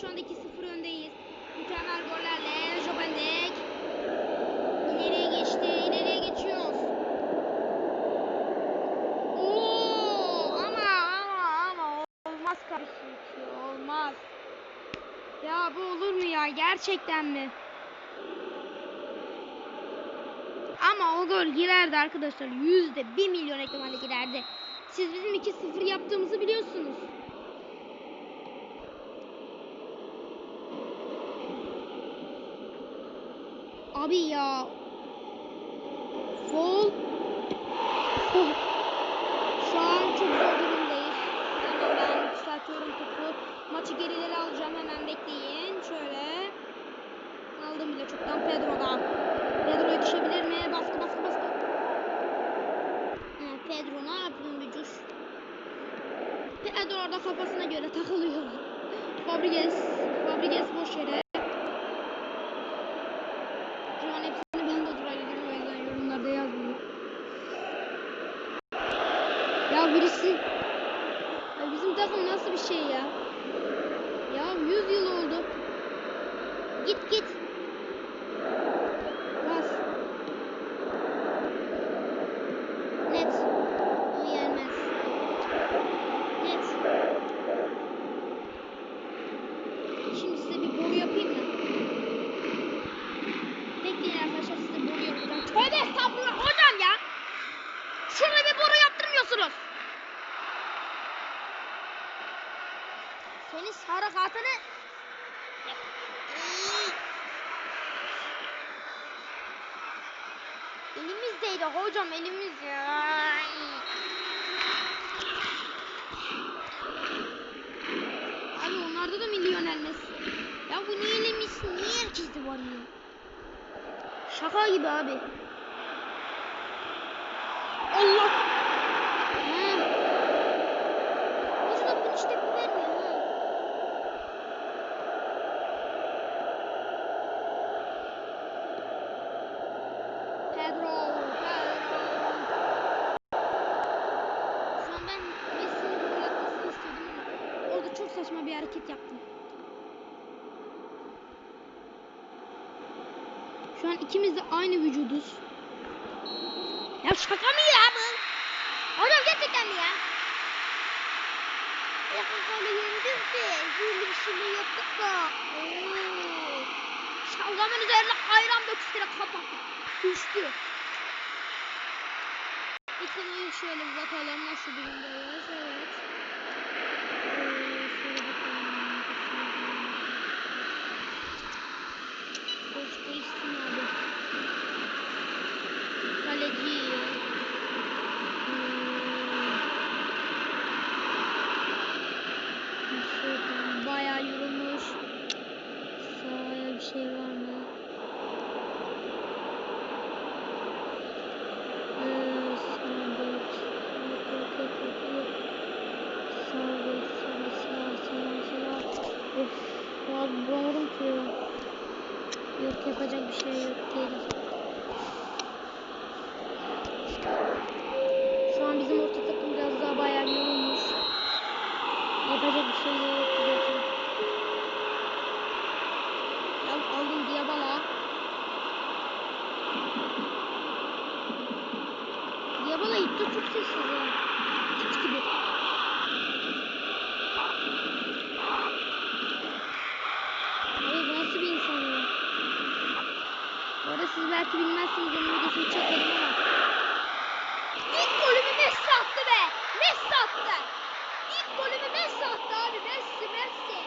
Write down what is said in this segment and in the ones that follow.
Şu anda 2-0 öndeyiz. Mükemmel gollerle Jobendek. İleriye geçti. ileriye geçiyoruz. Oo, ama ama ama olmaz kardeşim. Olmaz. Ya bu olur mu ya? Gerçekten mi? Ama o gol girerdi arkadaşlar. Yüzde bir milyon ihtimalle girerdi. Siz bizim 2-0 yaptığımızı biliyorsunuz. Abi ya. Foul. Şu an çok zor durumdayız. Hemen ben yükseltiyorum topu. Maçı gerilere alacağım. Hemen bekleyin. Şöyle. Aldım bile çoktan Pedro'dan. Pedro yetişebilir mi? Baskı baskı baskı. Ha, Pedro ne yapıyorsun bir cuş? Pedro orada kafasına göre takılıyor. Fabregas. Fabregas boş yere. Şu an hepsini ben de durabilirim o yüzden yorumlarda yazmıyor. Ya birisi ya bizim takım nasıl bir şey ya? Ya 100 yıl oldu. Git git. Bas. Net. Ama gelmez. Net. Şimdi size bir boru yapayım mı? Bekleyin arkadaşlar size boru yapacağım. Tövbe estağfurullah hocam ya. Şurada bir boru yaptırmıyorsunuz. Senin sarı katını... Elimizdeydi hocam elimiz ya. Abi onlarda da milyoner Messi. Ya bu niye Messi? Niye herkeste var ya? Şaka gibi abi. Allah. Ha. Hoca da bunu işte bu vermiyor ha. Pedro. Şu an ben Messi'nin gol atmasını istiyordum ama orada çok saçma bir hareket yaptım. Şu an ikimiz de aynı vücuduz. Ya şaka mı ya bu? Hocam gerçekten mi ya? Ya böyle yendik de böyle bir şey yaptık da. Oo. Şalgamın üzerine ayran döküştüre kapak. Düştü. Bir kamerayı şöyle bakalım nasıl durumdayız. Evet. Ee, şöyle bakalım. Boş değişsin abi. Kaleci. Hmm. Şuradan bayağı yorulmuş. Sahaya bir şey var mı? Ee, sağ bek. Yok yok yok yok yok. Sağ bek, sağ sağ sağ sağ. Of. Ya ki. Yok yapacak bir şey yok geri. Şu an bizim orta takım biraz daha bayağı yorulmuş. Yapacak bir şey yok zaten. Ya aldım Diabala. Diabala gitti çok sessiz ya. Hiç gibi. Abi bu nasıl bir insan ya? Bu arada siz belki bilmezsiniz onun videosunu çekmedim ama. İlk golümü Messi attı be. Messi attı. İlk golümü Messi attı abi. Messi Messi.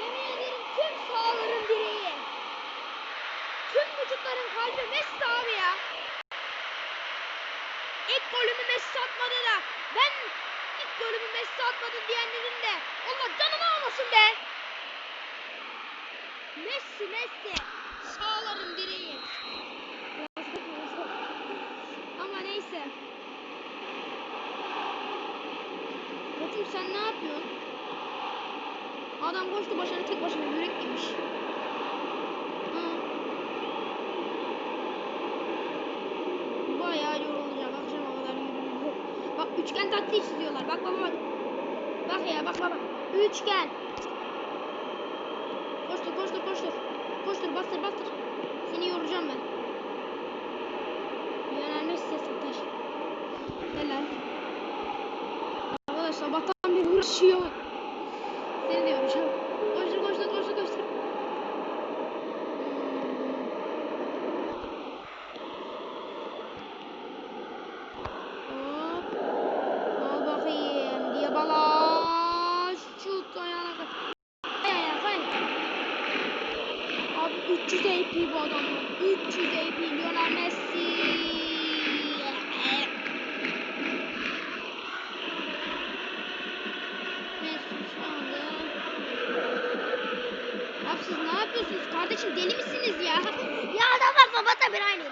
Yemin ederim tüm sahaların direği. Tüm vücutların kalbi Messi abi ya. İlk golümü Messi atmadı da ben ilk golümü Messi atmadı diyenlerin de Allah canını almasın be. Messi Messi sağların direği. Ama neyse. Koçum sen ne yapıyorsun? Adam koştu başına tek başına yürek. Ha. Bayağı yorulacak akşama kadar yürüyor. Bak üçgen taktiği çiziyorlar. Bak bak bak. Bak ya bak bak bak. 3 gel. Koştur koştur koştur. Koştur bastır bastır. Seni yoracağım ben. Lionel Messi satar. Helal. Arkadaşlar sabahtan bir uğraşıyor. Seni de yoracağım. Koştur koştur koştur koştur. Hmm. Hop. Al bakayım. Diyabala. Şut ayağına kaç. Ay ayağa kay. Abi 300 AP bu adam. 300 AP Lionel Messi. Messi şu anda. Abi siz ne yapıyorsunuz? Kardeşim deli misiniz ya? ya adamlar sabahta bir aynıydı.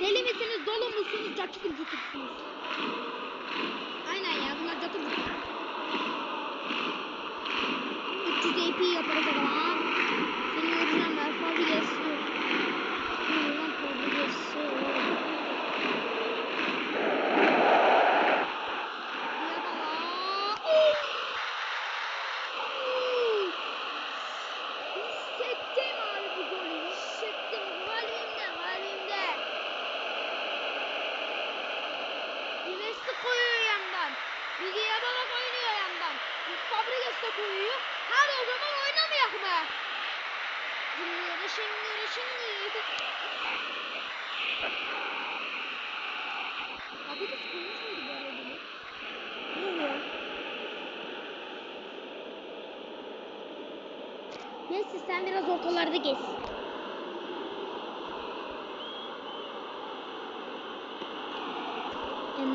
Deli misiniz? Dolu musunuz? Cakır cıkırsınız. Aynen ya bunlar cakır cıkır. 300 AP yaparız o zaman. Seni yoracağım ben. Fabulous. Yabala. Of! Hissettim abi bu golü. Hissettim. Kalbimde, kalbimde. Messi koyuyor yandan. Bir Diabala oynuyor yandan. Fabregas da koyuyor. Hadi o oynamayak mı? Şimdi, şimdi. Abi de sıkılmış mıydı bu arada? bu? Yok. Neyse sen biraz ortalarda gez.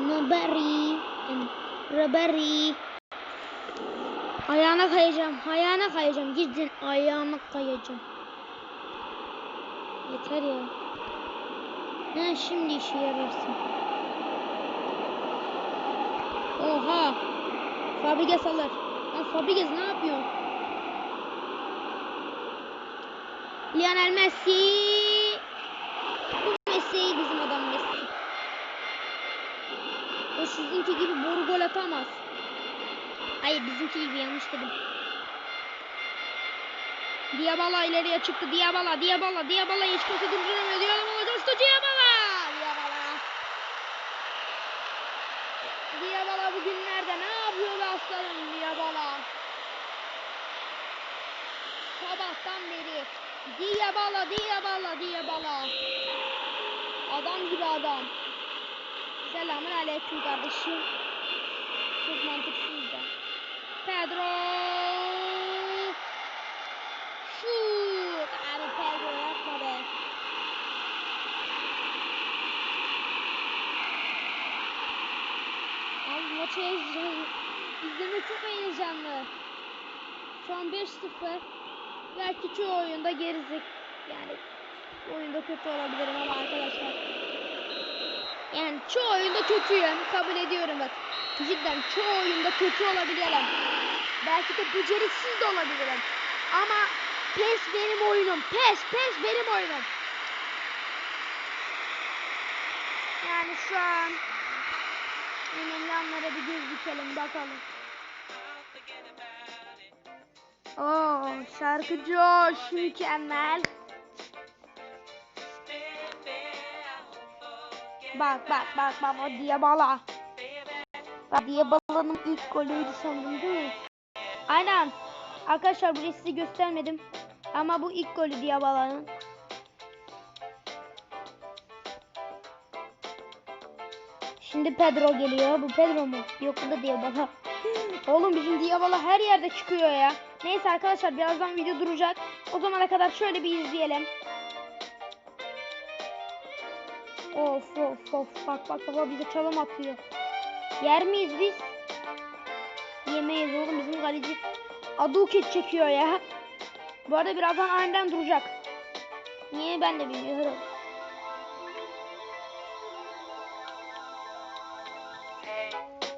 Nobody, Robbery. Ayağına kayacağım, ayağına kayacağım. Gidin ayağına kayacağım. Yeter ya. Ne şimdi işe yararsın. Oha. Fabregas alır. Lan Fabregas ne yapıyor? Lionel Messi. Bu Messi bizim adam Messi. O sizinki gibi boru gol atamaz. Hayır bizimki gibi yanlış dedim. Diabala ileriye çıktı. Diabala, Diabala, Diabala hiç kimse durduramıyor. Diabala coştu. Diabala. Diabala. Diabala bugünlerde ne yapıyor be aslanım Diabala? Sabahtan beri Diabala, Diabala, Diabala. Adam gibi adam. Selamun aleyküm kardeşim. Çok mantıksız. Pedro. Şut. Abi Pedro yapma be. Abi maçı heyecanlı. İzleme çok heyecanlı. Şu an 5-0. Belki çoğu oyunda gerizek. Yani oyunda kötü olabilirim ama arkadaşlar. Yani çoğu oyunda kötüyüm. Kabul ediyorum bak. Cidden çoğu oyunda kötü olabilirim. Belki de beceriksiz de olabilirim. Ama PES benim oyunum. PES, PES benim oyunum. Yani şu an önemli anlara bir göz dikelim bakalım. Oo, şarkı Josh mükemmel. Bak bak bak bak o Diabala. Bak Diabala'nın ilk golüydü sandım değil mi? Aynen. Arkadaşlar burayı size göstermedim. Ama bu ilk golü Diabala'nın. Şimdi Pedro geliyor. Bu Pedro mu? Yok bu da Diabala. Oğlum bizim Diabala her yerde çıkıyor ya. Neyse arkadaşlar birazdan video duracak. O zamana kadar şöyle bir izleyelim. Of of of bak bak baba bize çalım atıyor. Yer miyiz biz? Yemeyiz oğlum bizim kaleci Aduket çekiyor ya. Bu arada birazdan aniden duracak. Niye ben de bilmiyorum.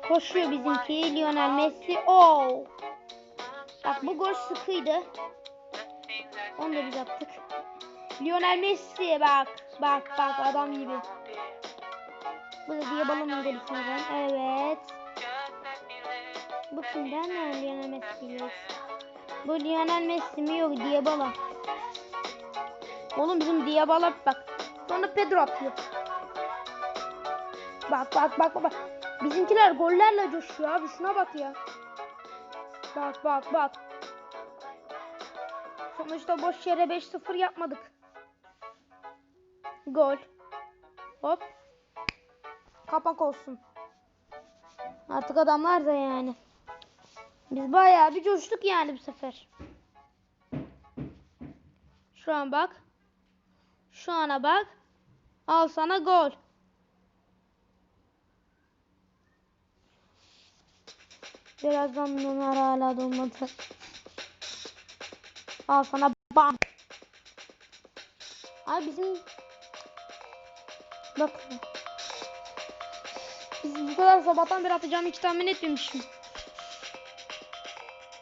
Koşuyor bizimki Lionel Messi. Oo. Bak bu gol sıkıydı. Onu da biz attık. Lionel Messi bak. Bak bak adam gibi. Bu da diye golü sanırım. Evet. Bu kimden ne Lionel Messi yok. Bu Lionel Messi mi yok Dybala. Oğlum bizim Dybala bak. Sonra Pedro atıyor. Bak bak bak bak. Bizimkiler gollerle coşuyor abi şuna bak ya. Bak bak bak. Sonuçta boş yere 5-0 yapmadık. Gol. Hop. Kapak olsun. Artık adamlar da yani. Biz bayağı bir coştuk yani bu sefer. Şu an bak. Şu ana bak. Al sana gol. Birazdan bunlar hala dolmadı. Al sana bam. Ay bizim Bak. Biz bu kadar sabahtan beri atacağımı hiç tahmin etmemişim.